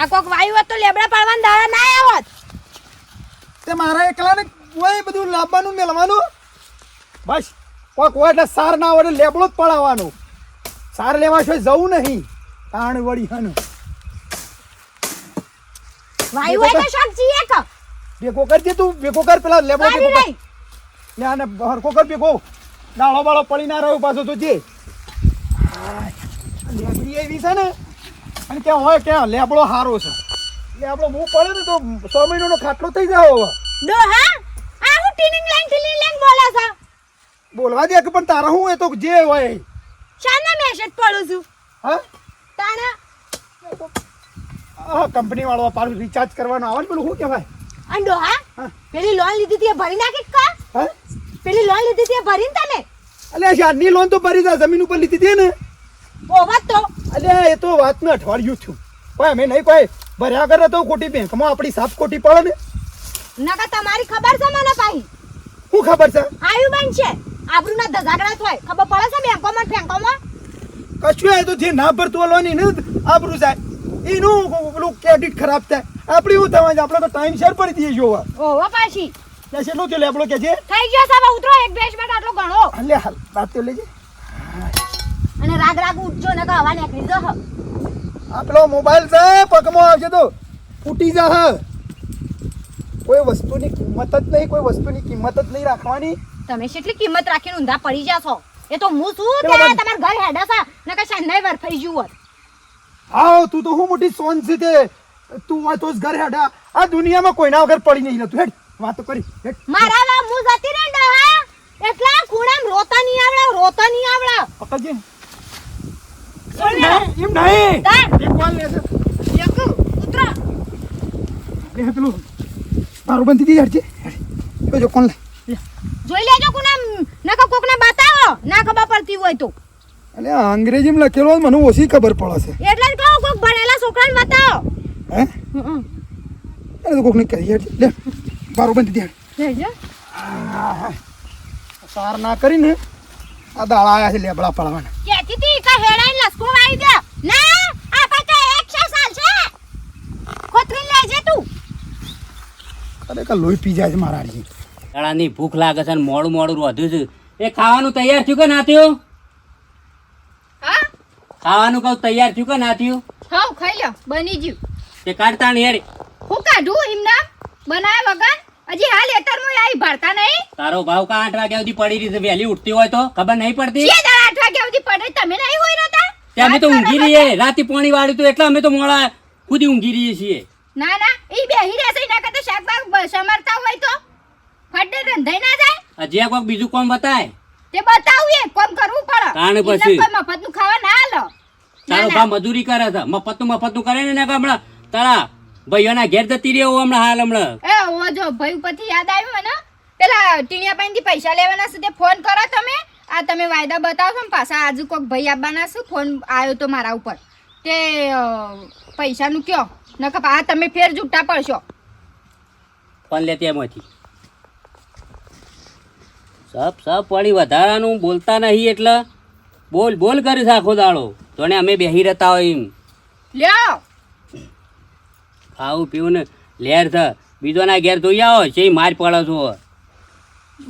આ કોક વાયુ હોત તો લેબડા પાડવાના દાડા ના આવત. તે મારા એકલાને કોઈ બધું લાવવાનું મેળવાનું બસ કોક હોય એટલે સાર ના હોય લેબડો જ પડાવવાનો. સાર લેવા છે જવું નહીં. તાણ વળી હન. વાયુ હોય તો શાક એક બેકો કર દે તું બેકો કર પેલા લેબડો ભેગો કર. લે આને હરકો કર બેકો દાળો બાળો પડી ના રહ્યો પાછો તું જે. લેબડી એવી છે ને અને ક્યાં હોય ક્યાં લેબડો હારો છે. લેબડો બહુ પડે ને તો સો મહિનાનો ખાટલો થઈ જાય હવે. દો હા? આ હું ટીનિંગ લાઈન ટીનિંગ લાઈન બોલા છે. બોલવા દે કે પણ તારા હું એ તો જે હોય. શાના મેસેજ પડું છું. હા? તારા આ કંપની વાળો પાછું રિચાર્જ કરવાનો આવે ને પેલું શું કહેવાય? અંડો હા? હા. પેલી લોન લીધી હતી એ ભરી નાખી કા હા? પેલી લોન લીધી હતી એ ભરીને તમે? અલ્યા શાદની લોન તો ભરી દા જમીન ઉપર લીધી હતી ને ઓવત તો અરે એ તો વાતનું અઠવાડિયું થયું. કોઈ અમે નહીં કોઈ ભર્યા કરે તો ખોટી બેંકમાં આપણી સાફ ખોટી પડે ને. નકા તમારી ખબર છે મને પાહી શું ખબર છે? આયુ બેન છે. આબરૂના ધજાગડા થાય ખબર પડે છે બેંકોમાં ફેંકોમાં કશું એ તો જે ના ભરતું લોન એને આબરું જાય. એનું પેલું ક્રેડિટ ખરાબ થાય. આપણી શું થવાનું? છે? આપણે તો ટાઈમ શેર પડી દઈએ જોવા. ઓહો પાછી. ત્યાં કેટલું થયું આપણો કે છે? થઈ ગયો સાહેબ ઉતરો એક બેસ બેટ આટલો ઘણો. અલ્યા હાલ વાત તો લેજે. અને રાગ રાગ ઉઠજો ને હવા નીકળી જશે આ મોબાઈલ છે પગમાં આવશે તો ફૂટી જા કોઈ વસ્તુની કિંમત જ નહીં કોઈ વસ્તુની કિંમત જ નહીં રાખવાની. તમે કેટલી કિંમત રાખીને ઊંધા પડી જાશો એ તો હું શું ત્યાં. તમારા ઘર હેડા છે? નકા શાંધાઈ વાર થઈ જુઓ. આવ તું તો હું મોટી સોન છે તે. તું હોય તો ઘર હેડા. આ દુનિયામાં કોઈના વગર પડી નહીં રહેતું. હેડ વાતો કરી. હેડ. મારા વા હું જતી રહે ને હા એટલા ખૂણામ રોતા નહીં આવડે રોતા નહીં આવડા. પકડજે. એમ નહીં તાર. એક લેશે યકુ ઉતરો! લે પેલું મારું બંધી દી હેડજે. હેડ. જો કોણ લે? જોઈ લેજો કુનામ નકા કોકને બતાવો. ના ખબર પડતી હોય તો. અંગ્રેજીમાં લખેલો હોય મને ઓછી ખબર પડે છે. એટલે જ કહું કોક ભણેલા છોકરાને બતાવો. હે? અરે તો કોકને કહી હેડ લે મારું બંધી દી લેજો. સાર ના કરીને આ દાળા આયા છે લેબડા પડવાના. કહેતી તી કા હેડાઈને લસકો દે ના આ પાછા એકસો સાલ છે. ખોતરી લેજે તું. ખરેખર લોહી પી જાય છે મારા હારી શાળાની ભૂખ લાગે છે અને મોડું મોડું વધ્યું છે. એ ખાવાનું તૈયાર થયું કે ના થયું? હા? ખાવાનું કહું તૈયાર થયું કે ના થયું? હાવ ખાઈ લો બની ગયું. તે કાઢતા ને યાર હું કાઢું હિમના? બનાય વગર? હજી હાલ એતરમાં આવી ભરતા નહીં? તારો ભાવ કા આઠ વાગ્યા સુધી પડી રહી છે? વહેલી ઉઠતી હોય તો? ખબર નહીં પડતી? જે દાડા આઠ વાગ્યા સુધી પડે તમે નહીં તે અમે તો ઊંઘી રહીએ રાતે પાણી વાળ્યું હતું એટલે અમે તો મોડા ખુદી ઊંઘી રહીએ છીએ. ના ના એ બેહી રહેશે એના કરતા શાકભાગ બ- હોય તો. ફટે રંધાઈ ના જાય. હજી આ કોઈક બીજું કોમ બતાય. તે બતાવું એ કોમ કરવું પડે. તાણે પછી. મફતનું ખાવા ના આલો તારો ભાવ મજૂરી કરે છે. મફતનું મફતનું કરે ને ના હમણાં તારા ભાઈઓના ઘેર જતી રહી હમણાં હાલ હમણાં. એ ઓ જો ભાઈ ઉપરથી યાદ આવ્યું મને. પેલા ટીણિયા થી પૈસા લેવાના છે તે ફોન કરો તમે. આ તમે વાયદા બતાવશો ને પાછા આજુ કોઈક ભાઈ આવવાના છે ફોન આવ્યો તો મારા ઉપર? તે પૈસાનું કયો નકર આ તમે ફેર જૂઠા પડશો. ફોન લેતી એમાંથી સબ સબ પડી વધારાનું બોલતા નહીં એટલે બોલ બોલ કરીશ આખો દાડો. જોને અમે બેહી રહેતા હોય એમ. લ્યો! ખાવું પીવું ને લેર છે બીજોના ઘેર જોઈ આવો છે માર પડો છો.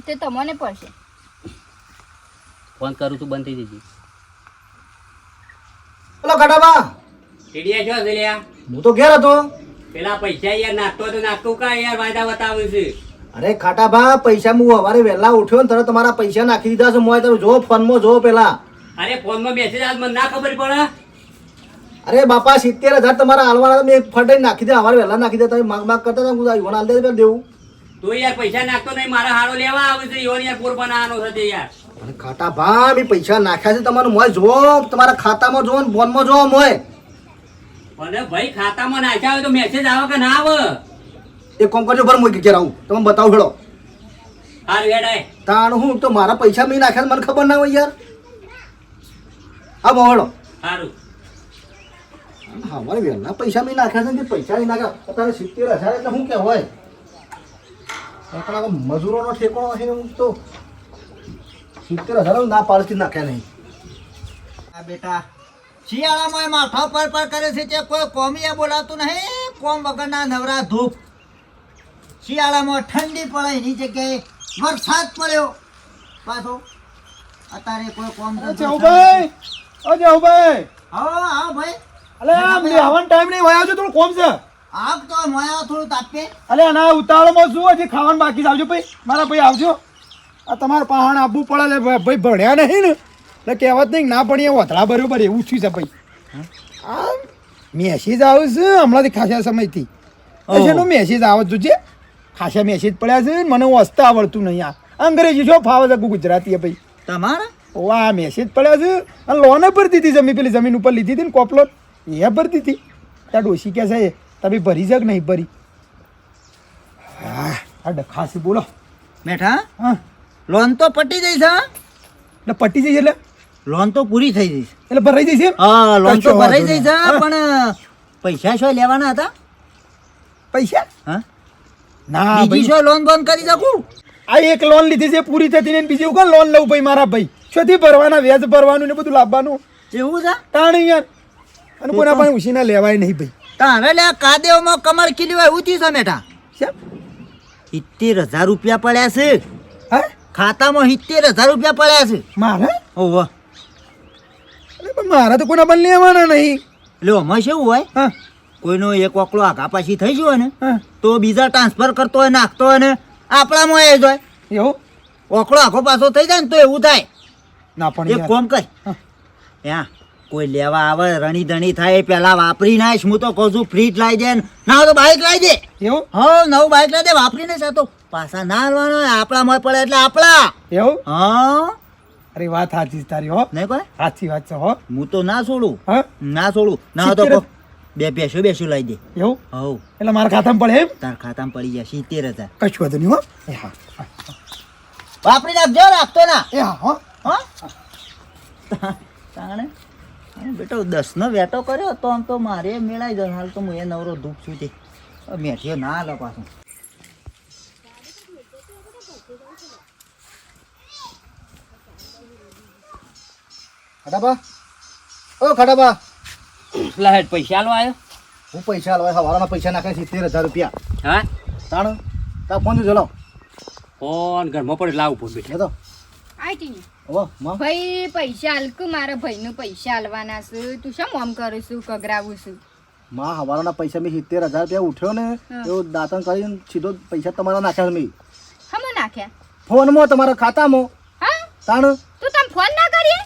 તે તમને પડશે. ફોન કરું છું બંધ થઈ જજે. હલો ઘટાબા સીડિયા છો સીડિયા હું તો ઘેર હતો. પેલા પૈસા યાર નાખતો તો નાખતો કા યાર વાયદા બતાવું છે. અરે ખાટાભા પૈસા હું સવારે વહેલા ઉઠ્યો ને તરત તમારા પૈસા નાખી દીધા છે મોય તમે જો ફોનમાં જો પેલા. અરે ફોનમાં મેસેજ આજ મને ના ખબર પડે. અરે બાપા સિત્તેર હજાર તમારા હાલવાના મેં ફટાઈ નાખી દે અમારે વહેલા નાખી દે તમે માગ માગ કરતા હું ઈવન હાલ દે દેવું. તો યાર પૈસા નાખતો નહીં મારા હાડો લેવા આવે છે ઈવન યાર પોર બનાવવાનો થશે તે યાર ખાતા ભા મેં પૈસા નાખ્યા છે તમારું મોય જો તમારા ખાતામાં જો ને ફોનમાં જો મોય અને ભાઈ ખાતામાં નાખ્યા હોય તો મેસેજ આવે કે ના આવે? એક કોમ કરજો ભર મૂકી ઘેર આવું. તમે બતાવો હેડો. હારું હેડાય તાણ હું તો મારા પૈસા મેં નાખ્યા મને ખબર ના હોય યાર. હા મોહડો સારું અમારે મારે વહેલા પૈસા મેં નાખ્યા છે પૈસા નહીં નાખ્યા અત્યારે સિત્તેર હજાર એટલે શું કે હોય આપણા આ મજૂરોનો ઠેકોણો છે હું તો સિત્તેર હજાર ના પાડતી નાખ્યા નહીં. આ બેટા શિયાળામાં એ માથા પર પર કરે છે તે કોઈ કોમીએ બોલાતું નહીં કોમ વગરના નવરા ધૂપ. શિયાળામાં ઠંડી પડે એની જગ્યાએ વરસાદ પડ્યો. પાછો અત્યારે કોઈ કોમ ભાઈ અજય ભાઈ હા હા ભાઈ. અલે આ બેહવાનો ટાઈમ નહીં વયા આવજો થોડું કોમ છે. આગ તો મોયા થોડું તાપે. અલે આના ઉતાવળમાં શું હજી ખાવાનું બાકી છે? આવજો ભાઈ. મારા ભાઈ આવજો. આ તમારે પહાણ આપવું પડે લે ભાઈ ભણ્યા નહીં ને? એટલે કહેવત નહીં ના ભણીએ વધરા બરોબર એવું થયું છે ભાઈ. આ મેસેજ આવે છે હમણાંથી ખાસા સમયથી. એનો મેસેજ આવે છે ખાસા મેસેજ પડ્યા છે ને મને વાંચતા આવડતું નહીં આ. અંગ્રેજી જો ફાવે છે ગુજરાતી ભાઈ? તમારા? ઓ આ મેસેજ પડ્યા છે. અને લોન ભરતી દીધી જમીન પેલી જમીન ઉપર લીધી હતી ને કોપલોટ એ ભરતી હતી ત્યાં ડોશી કહે છે તમે ભરી જગ નહીં ભરી? હા આ ડખાસી બોલો. બેઠા? હા. લોન તો પટી જઈશ હા? એટલે પટી જઈશ એટલે? લોન તો પૂરી થઈ જઈશ એટલે ભરાઈ જઈશ હા લોન તો ભરાઈ જઈ છે નહીં. હા. પણ પૈસા શું લેવાના હતા? પૈસા? હા? ના બીજી શું લોન બંધ કરી શકું? આ એક લોન લીધી છે પૂરી થતી ને બીજી હું લોન લઉં ભાઈ મારા ભાઈ? શોથી ભરવાના વ્યાજ ભરવાનું ને બધું લાવવાનું? એવું છે? તાણ યાર. અને કોના પણ ઉછીના લેવાય નહીં ભાઈ. તારે લે કાદેવમાં કમર ખીલી હોય ઉતી છે મેઠા શેમ? સિત્તેર હજાર રૂપિયા પડ્યા છે. હા? ખાતામાં સિત્તેર હજાર રૂપિયા પડ્યા છે. મારે? ઓહો પણ મારા તો કોના પણ લેવાના નહીં. એટલે આમાં શું હોય? કોઈનો એક ઓકળો આગા પાછી થઈ ગયો ને તો બીજા ટ્રાન્સફર કરતો હોય નાખતો હોય ને આપણામાં એ જ હોય. એવું? ઓકળો આખો પાછો થઈ જાય ને તો એવું થાય. ના પણ એક કોમ કર. હા. કોઈ લેવા આવે રણી ધણી થાય પેલા વાપરી નાખ હું તો કહું છું ફ્રીજ લાવી દે ના તો બાઇક લાવી દે. એવું? હા નવું બાઇક લાવી દે વાપરી નાખ તો. પાછા ના હાલવાનો આપણા મોય પડે એટલે આપણા. એવું? હા. અરે વાત સાચી તારી હો. નહીં કોઈ સાચી વાત છે હો. હું તો ના છોડું. હા? ના છોડું. ના તો બે બેસો બેસો લઈ દે. એવું? હવ. એટલે મારા ખાતામાં પડે એમ? તાર ખાતામાં પડી જાય સિત્તેર હજાર. કશું વાંધો નહીં હો. એ હા. વાપરી નાખજો રાખતો ના. એ હા હો. હા? તાણે? બેટો દસનો વેટો કર્યો તો આમ તો મારે મેળાઈ જાય હાલ તો હું એ નવરો ધૂપ છું તે મેઠીઓ ના હાલો પાછું. ખડાબા ઓ ખડાબા પેલા હેડ પૈસા આલો આવ્યો હું પૈસા હાલવા હવાના પૈસા નાખે સિત્તેર હજાર રૂપિયા. હા? તાણ તા ફોન જો લાવ ફોન ઘરમાં પડે લાવું ફોન બેઠા. તો. આઈ ભાઈ પૈસા હાલકુ મારા ભાઈનું પૈસા હાલવાના છે. તું શું આમ કરું છું કગરાવું છું? માં હવાના પૈસા મેં સિત્તેર હજાર રૂપિયા ઉઠ્યો ને. એવો દાંતણ કરીને સીધો પૈસા તમારા નાખ્યા મેં. હમો નાખ્યા? ફોનમાં તમારા ખાતામાં. હા? તાણ? તું તમ ફોન ના કરીએ?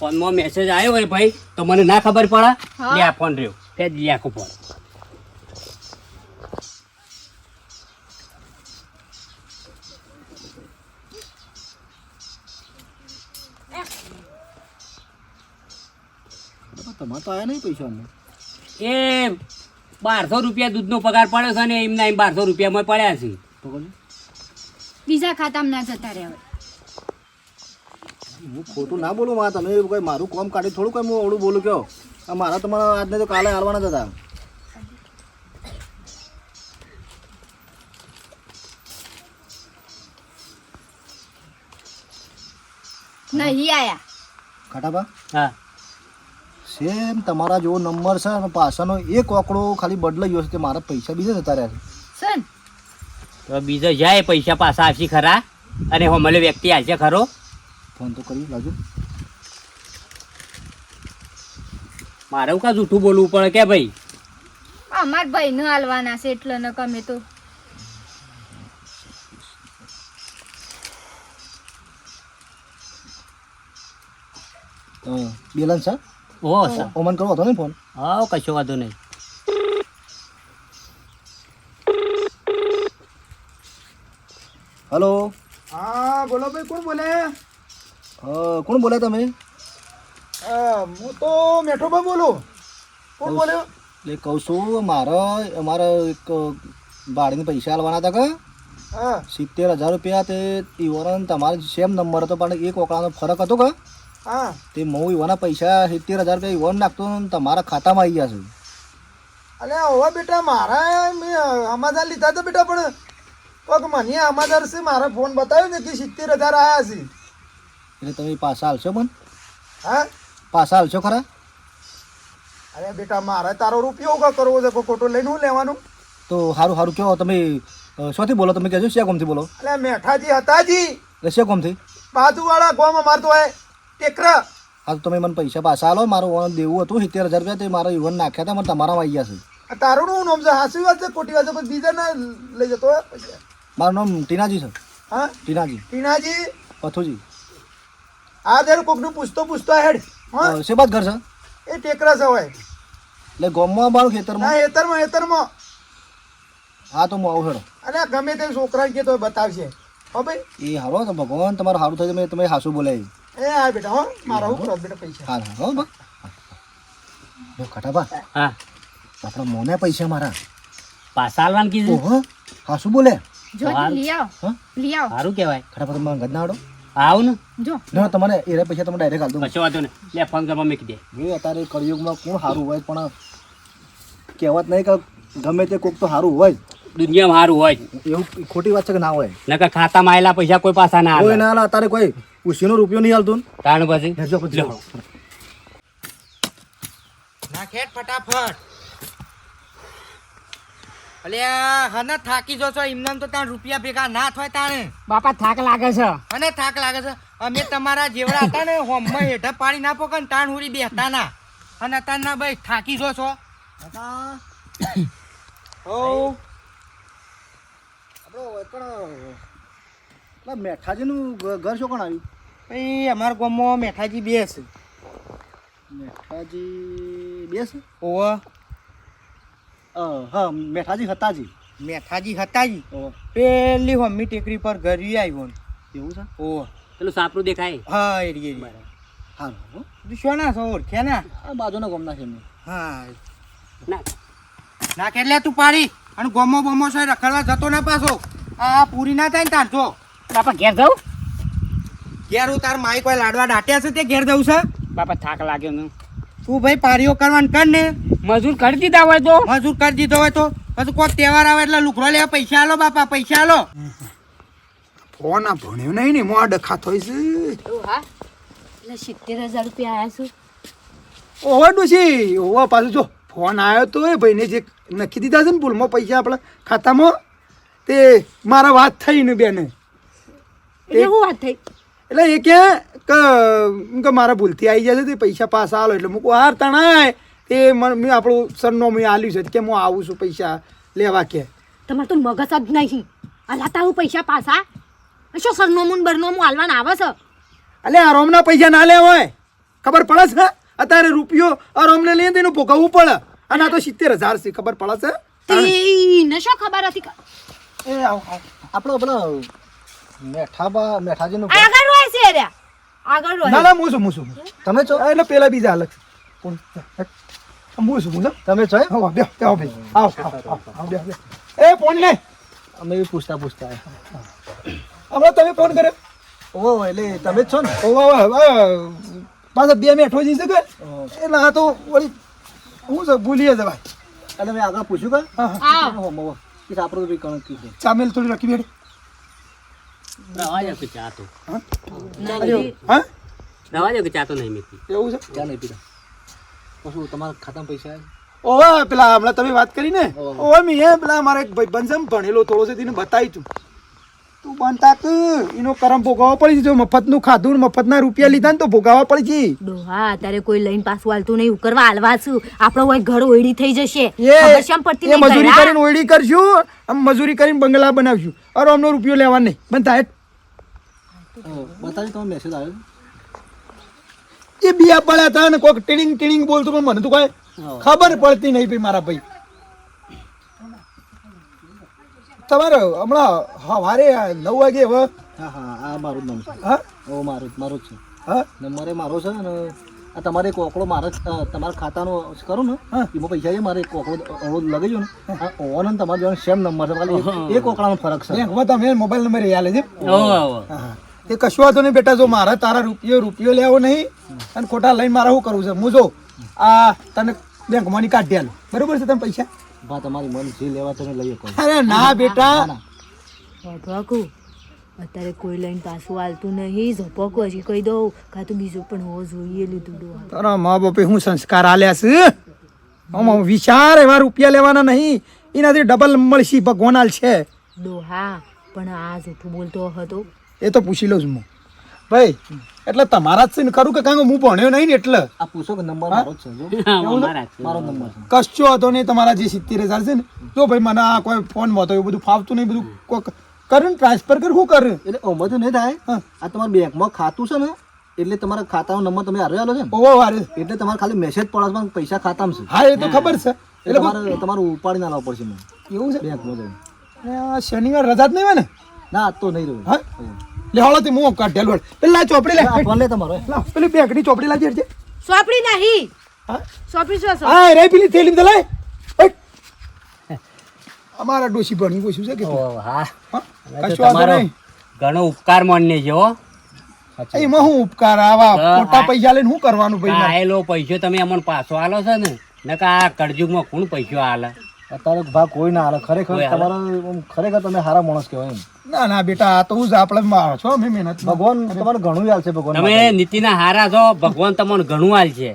ફોનમાં મેસેજ આવ્યો હોય ભાઈ તો મને ના ખબર પડે. લે આ ફોન રહ્યો. ફેજ લે આખો ફોન. તમારે તો આયા નહીં પૈસા એ બારસો રૂપિયા દૂધનો પગાર પડ્યો છે ને એમના એમ બારસો રૂપિયામાં પડ્યા છે. બીજા ખાતામાં ના જતા રહ્યા હું ખોટું ના બોલું માં તમે કોઈ મારું કોમ કાઢી થોડું કઈ હું અવડું બોલું કયો? આ મારા તમારા આજને તો કાલે હાલવાના જ હતા. નહીં આયા. ખટાબા હા. સેમ તમારા જેવો નંબર છે અને પાછળનો એક આંકડો ખાલી બદલાઈ ગયો છે તે મારા પૈસા બીજા જતા રહ્યા છે. સર તો બીજા જાય પૈસા પાછા આવશે ખરા? અને હોમલે વ્યક્તિ આવશે ખરો? ફોન તો કરી લાજુ મારે હું કા જૂઠું બોલવું પડે કે ભાઈ? અમાર ભાઈનું હાલવાના છે એટલે ન કમે તો. બેલેન્સ છે? ઓ સર ઓમન કરવો હતો ને ફોન હા કશો વાંધો નહીં હલો હા બોલો ભાઈ કોણ બોલે કોણ બોલે તમે હું તો મેઠોભાઈ બોલું કોણ બોલ્યો એટલે કહું છું મારે અમારે એક ભાડીને પૈસા આલવાના હતા કે સિત્તેર હજાર રૂપિયા તે ઈવોન તમારે સેમ નંબર હતો પણ એક ઓકળાનો ફરક હતો કે હા. તે મહુ એવાના પૈસા સિત્તેર હજાર રૂપિયા ઈવન નાખતો ને તમારા ખાતામાં આવી ગયા છે. અલે હવે બેટા મારા મેં સમાચાર લીધા તો બેટા પણ કોક મને સમાચાર છે મારા ફોન બતાવ્યો ને કે સિત્તેર હજાર આવ્યા છે. એટલે તમે પાછા હાલશો પણ? હા? પાછા હાલશો ખરા? અરે બેટા મારે તારો રૂપિયો કરવો છે ખોટો લઈને હું લેવાનું? તો સારું સારું કહો તમે શોથી બોલો તમે કહેજો શ્યા ગોમથી બોલો? એટલે મેઠાજી હતાજી. એટલે શ્યા ગોમથી બાજુવાળા ગોમ અમારતો હોય ટેકરા હા તમે મને પૈસા પાછા આલો. મારું વણ દેવું હતું સિત્તેર હજાર રૂપિયા તે મારા યુવન નાખ્યા હતા મને તમારામાં આવી ગયા છે તારું નું નામ છે? હાસી વાત છે? ખોટી વાત છે? બીજા ના લઈ જતો મારું નામ ટીનાજી છે. હા? ટીનાજી. ટીનાજી? પથુજી. આ દર કોકનું પૂછતો પૂછતો હેડ. હા? શે શેબાદ ઘર છે? એ ટેકરા છે હોય એટલે ગામમાં મારું ના ખેતરમાં હેતરમાં હા તો હું આવું હેડો. અને ગમે તે છોકરા કે તો બતાવશે હો ભાઈ. એ હારો ભગવાન તમારું સારું થાય તમે તમે હાસુ બોલે એ આ બેટા હો મારા હું બેટા પૈસા. હા હા હો બા. જો ખટાબા હા. આપણા મોને પૈસા મારા. પાછા આલવાનું કીધું. ઓહો શું બોલે. જો લઈ આવો લઈ આવો સારું કહેવાય. ખટાબા તમે અંગત ના આડો ને? જો. ના તમારે એ પૈસા તમે ડાયરેક્ટ દો. વાંધો ને લે ફોન કરવા મૂકી દે. જો અત્યારે કળિયુગમાં કોણ સારું હોય પણ કહેવત નહીં કે ગમે તે કોક તો સારું હોય. દુનિયામાં સારું હોય. એવું ખોટી વાત છે કે ના હોય? નકર ખાતામાં આવેલા પૈસા કોઈ પાસા ના કોઈ આવે ના અત્યારે કોઈ ઉશીનો રૂપિયો નહીં હાલતો તાણ પછી? હેજો પછી. નાખેટ ફટાફટ. અલે હને થાકી જો છો એમને તો તાણ રૂપિયા ભેગા ના થાય તાણે. બાપા થાક લાગે છે. અને થાક લાગે છે. અમે તમારા જેવડા હતા ને હોમમાં હેઠા પાણી ના પોકે તાણ હુરી બેસતા ના. અને તાણ ના ભાઈ થાકી જો છો. હો આપણો પણ મેઠાજી મેઠાજીનું ઘર શું કોણ આવ્યું? ભાઈ અમારા ગામમાં મેઠાજી બે છે. મેઠાજી બે છે? ઓવ હા મેઠાજી હતાજી. મેઠાજી હતાજી? પેલી હોમી ટેકરી પર ઘરી આવ્યો ને. એવું છે? ઓવ પેલું સાપરું દેખાય? હા એરી એરી હા. હો. ના છો? ઓળખ્યા ના? આ બાજુના ગમના છે હા. ના. ના કેટલે તું પાડી? અને ગોમો બોમો છે રખડવા જતો ના પાછો. આ પૂરી ના થાય ને તાર જો. બાપા ઘેર જાઉં? ઘેર હું તાર માઈ કોઈ લાડવા દાટ્યા છે તે ઘેર જવું છે? બાપા થાક લાગ્યો ને. તું ભાઈ પારીઓ કરવાનું કર ને. મજૂર કરી દીધા હોય તો? મજૂર કરી દીધો હોય તો. પછી કોઈ તહેવાર આવે એટલે લુકડો લેવા પૈસા આલો બાપા પૈસા આલો. ફોન આ ભણ્યો નહીં ને મોં ખાતો હોય છે. હા? એટલે સિત્તેર હજાર રૂપિયા આવ્યા છું? ઓવર ડોશી ઓવા પાછું જો ફોન આવ્યો તો એ ભાઈને જે નખી દીધા છે ને ભૂલમાં પૈસા આપણા ખાતામાં તે મારા વાત થઈ ને બેને. એવું શું વાત થઈ? એટલે એ કે કે કે મારા ભૂલથી આવી જશે તે પૈસા પાછા આલો. એટલે મૂકું હાર તણાય. તે મને મેં આપણું સરનામું આલ્યું છે કે હું આવું છું પૈસા લેવા કે. તમારે તો મગજ જ નહીં. અલાતા હું પૈસા પાછા? શું સરનોમું ને બરનોમું હાલવાના આવે છે? અલે આ રોમના પૈસા ના લેવાય ખબર પડે છે? અત્યારે રૂપિયો આ રોમને લઈને તેનું ભોગવવું પડે. અને આ તો સિત્તેર હજાર છે ખબર પડે છે? એને શું ખબર હતી? કે એ. આપણો પેલો મેઠાબા મેઠાજીનું ઘર. આગળ હોય છે રે આગળ ના હોય ના હું છું હું છું હું છું. તમે છો એટલે પેલા બીજા અલગ. કોણ? હું છું હું તમે છો બેહો ભાઈ. આવો, આવો, આવો, આવો, બેહો. એ ફોન લે અમે બી પૂછતા પૂછતા. હમણાં તમે ફોન કર્યો ઓ એટલે તમે જ છો ને ઓ. પાછા બે મેઠો જઈ શકે એટલે આ તો વળી હું છે ભૂલીએ જવાય એટલે મેં આગળ પૂછ્યું કે હા, હા. આપણું કણક ચામેલ થોડી રાખી બેઠ રવા દો કે ચા હા? રવા દો કે ચા નહીં મેકી એવું છે? ચા નહીં પીતા. પછી તમારા ખાતામાં પૈસા ઓવા પેલા હમણાં તમે વાત કરી ને ઓ ઓવા મી પેલા મારા એક ભાઈ બંધ ભણેલો થોડો છે તેને બતાવી તું. તું બનતા કે? એનો કરમ ભોગાવવો પડી જો મફતનું ખાધું ને મફતના રૂપિયા લીધા ને તો ભોગાવવા પડી ડોહા અત્યારે કોઈ લઈને પાછું હાલતું નહીં. ઉકરવા હાલવા છું. આપણો હોય ઘર ઓયડી થઈ જશે. એ પડતી નહીં મજૂરી કરીને ઓયડી કરશું. આમ મજૂરી કરીને બંગલા બનાવશું. અરે અમનો રૂપિયો લેવા નહીં. બંધ થાય. બતાવી તમે મેસેજ આવ્યો. એ બિયા પડ્યા હતા ને કોઈક ટીડિંગ ટીડિંગ બોલતું પણ મને તો કઈ ખબર પડતી નહીં ભાઈ મારા ભાઈ. તમારે હમણાં સવારે નવ વાગે હવે. હા હા આ મારું જ નામ છે. હા? ઓ મારું મારું જ છે. હા? નંબરે મારો છે ને આ તમારે કોકડો મારે તમારા ખાતાનો કરું ને હા. એમાં પૈસા છે મારે કોકડો ઓકળો લગાવી જો ને. આ ઓવાનો ને તમારો જોડે સેમ નંબર છે ખાલી એ કોકડાનો ફરક છે. હવે તમે મોબાઈલ નંબર એ છે. એ કશું વાંધો નહીં બેટા જો મારે તારા રૂપિયો રૂપિયો લેવો નહીં અને ખોટા લઈને મારે શું કરવું છે? હું જો આ તને બેંકમાંની કાઢી આલું. બરોબર છે તમે પૈસા? ભા તમારી મન જે લેવા તમે લઈ શકો અરે ના બેટા. વાઘવાકુ અત્યારે કોઈ લઈને પાછું હાલતું નહીં ઝપકો હજી કહી દઉં કાં તો બીજું પણ હોવો જોઈએ લીધું ડોહા. તારા મા બાપે હું સંસ્કાર આલ્યા છે? આમાં વિચાર એવા રૂપિયા લેવાના નહીં. એનાથી ડબલ મળશી ભગવાન આલ છે. ડોહા પણ આ જૂઠું બોલતો હતો. એ તો પૂછી લઉં છું હું. ભાઈ એટલે તમારા જ છે ને ખરું કે કારણ હું ભણ્યો નહીં ને એટલે? આ પૂછો કે નંબર મારો છે જો. મારો નંબર છે. કશો હતો નહીં તમારા જે સિત્તેર હજાર છે ને જો ભાઈ મને આ કોઈ ફોનમાં એવું બધું ફાવતું નહીં બધું કોક કરું ટ્રાન્સફર કર શું કરું? એટલે ઓમાંથી નહીં થાય. હા. આ તમારા બેંકમાં ખાતું છે ને એટલે તમારા ખાતાનો નંબર તમે હારે આલો છે ઓવો વારે એટલે તમારે ખાલી મેસેજ પડે પૈસા ખાતામાં છે. હા એ તો ખબર છે. એટલે તમારે તમારું ઉપાડી ના લાવવું પડશે મને એવું છે? બેંકમાં જઈને. આ શનિવાર રજા જ નહીં હોય ને? ના આજ તો નહીં રહ્યું. હા. લે હાલો તે હું કાઢ ઢેલવડ પેલા ચોપડી લે. ભલે તમારો લા, પેલી બેકડી ચોપડી લાગી છે સોપડી નહીં. હા? સોપડી શું હા રે પેલી થેલી દે લાય. અમારા ડોશી ભણી પૂછ્યું છે કે? હા. તમારો ઘણો ઉપકાર માનને છે હો. એમાં હું ઉપકાર? આવા ખોટા પૈસા લઈને શું કરવાનું ભાઈ? આયેલો પૈસો તમે અમને પાછો આલો છે ને. નકા આ કળજુગમાં કોણ પૈસો આલે? અત્યારે ભાગ કોઈ ના હાલે ખરેખર તમારા ખરેખર તમે સારા માણસ કહેવાય એમ. ના ના બેટા આ તો હું જ આપણે મારો છો અમે મહેનત ભગવાન તમને ઘણું હાલ છે ભગવાન તમે નીતિના હારા છો ભગવાન તમને ઘણું હાલ છે.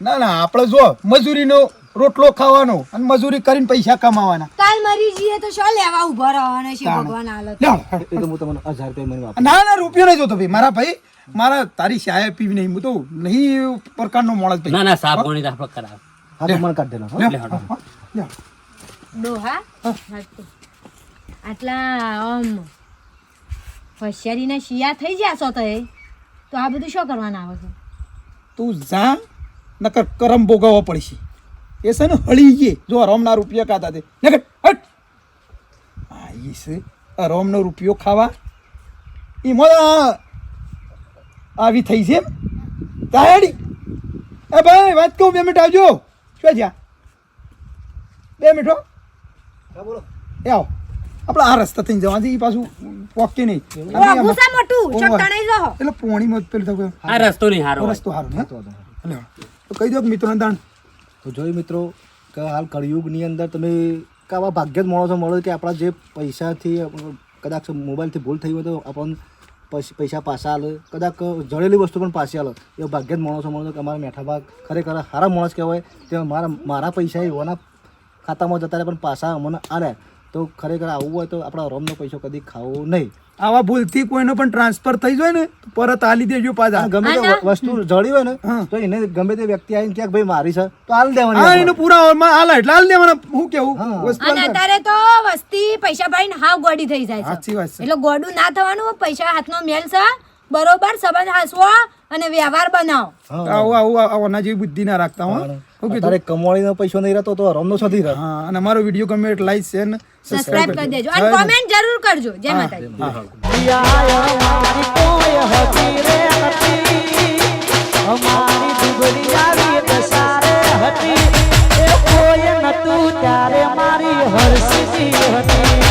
ના ના આપણે જો મજૂરીનો રોટલો ખાવાનો અને મજૂરી કરીને પૈસા કમાવાના. કાલ મરી જઈએ તો શું લેવા ઊભા રહેવાના છે ભગવાન હાલત એ તો હું તમને 1000 રૂપિયા મને ના ના રૂપિયો નહીં જોતો ભાઈ. મારા ભાઈ મારા તારી ચાય પીવી નહીં. હું તો નહીં પ્રકારનો માણસ ભાઈ. ના ના સાફ પાણી રાખ કરાવ. હા તો મને કાઢ દેલો લે હા, હા. ડોહા આટલા આમ હોશિયારીના શિયા થઈ ગયા છો તો એ? તો આ બધું શું કરવાના આવે છે? તું જા નકર કરમ ભોગવવો પડશે. એ છે ને હળી ગયે. જો હરામના રૂપિયા ખાતા તે. નકર હટ! આ ઈ છે હરામનો રૂપિયો ખાવા. એ આ- આવી થઈ છે એમ. તાયડી એ ભાઈ વાત કહું બે મિનિટ આવજો. શું જ્યાં બે મિનિટો બોલો. એ આવો. આપણે આ રસ્તા થઈને જવા એ પાછું પોકે નહીં. છે મોટું એટલે પોણીમાં જ પેલું થયું. આ રસ્તો નહીં હારો રસ્તો હારો ને તો કહી દો કે મિત્રોને દાણ તો જોઈ મિત્રો કે હાલ કળિયુગની અંદર તમે કાવા ભાગ્ય જ માણસો મળો કે આપણા જે પૈસાથી કદાચ મોબાઈલથી ભૂલ થઈ હોય તો આપણને પૈસ- પૈસા પાછા આલે. કદાચ જળેલી વસ્તુ પણ પાછી આલે. એ ભાગ્ય જ માણસો મળો કે અમારા મેઠા ભાગ ખરેખર સારા માણસ કહેવાય. તે મારા મારા પૈસા એવાના ખાતામાં જતા રહે પણ પાછા અમને આલ્યા તો ખરેખર આવું હોય તો આપણા રોમનો પૈસો કદી ખાવો નહીં. આવા ભૂલથી કોઈનો પણ ટ્રાન્સફર થઈ જાય ને પરત આલી દેજો પાછા. ગમે તે વસ્તુ જળી હોય ને તો એને ગમે તે વ્યક્તિ આવીને ક્યાંક ભાઈ મારી છે. તો હાલ દેવાની હા એનો પૂરા હાલ એટલે હાલ દેવાના. હું કેવું? વસ્તુ અને અત્યારે તો વસ્તી પૈસા ભરીને હાવ ગોડી થઈ જાય સાચી વાત છે. એટલે ગોડું ના થવાનું પૈસા હાથનો મેલ છે. બરોબર સંબંધ હાંસવો અને વ્યવહાર બનાવો. આવું આવું આવું જેવી બુદ્ધિ ના રાખતા હું ઓકે તારે કમાણીનો પૈસો નહીં રહેતો તો રમનો છો રહે હા અને મારો વિડિયો ગમે એટલે લાઈક શેર સબસ્ક્રાઇબ કરી દેજો. અને કોમેન્ટ જરૂર કરજો જય માતાજી. હતી.